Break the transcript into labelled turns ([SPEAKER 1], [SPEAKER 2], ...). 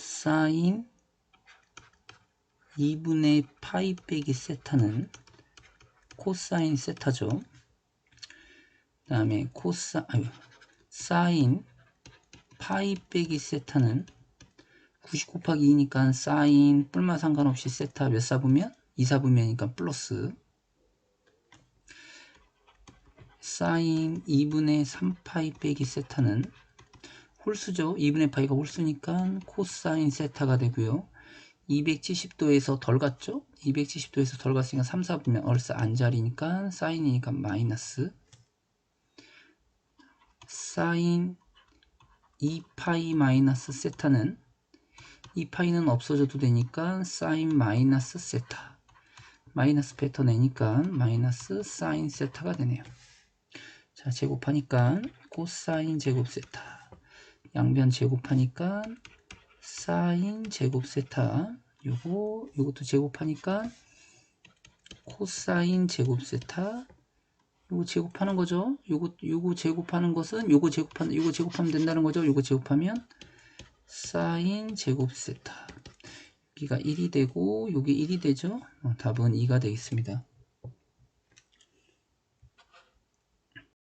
[SPEAKER 1] 사인 2분의 파이 빼기 세타는 코사인 세타죠. 그 다음에 코사, 아유, 사인 파이 빼기 세타는 90 곱하기 2니까 사인 뿔마 상관없이 세타 몇 사분면? 2사분면이니까 플러스 사인 2분의 3파이 빼기 세타는 홀수죠. 2분의 파이가 홀수니까 코사인 세타가 되고요. 270도에서 덜 갔죠? 270도에서 덜 갔으니까 3, 4분면 얼싸 안자리니까 사인이니까 마이너스 사인 2파이 마이너스 세타는 2파이는 없어져도 되니까 사인 마이너스 세타 마이너스 패턴 내니까 마이너스 사인 세타가 되네요. 자 제곱하니까 코사인 제곱 세타 양변 제곱하니까 사인 제곱 세타 요거 요것도 제곱하니까 코사인 제곱 세타 요거 제곱하는 거죠. 요거 요거 제곱하는 것은 요거 제곱하는 요거 제곱하면 된다는 거죠. 요거 제곱하면 사인 제곱 세타 여기가 1이 되고 여기 1이 되죠. 어, 답은 2가 되겠습니다.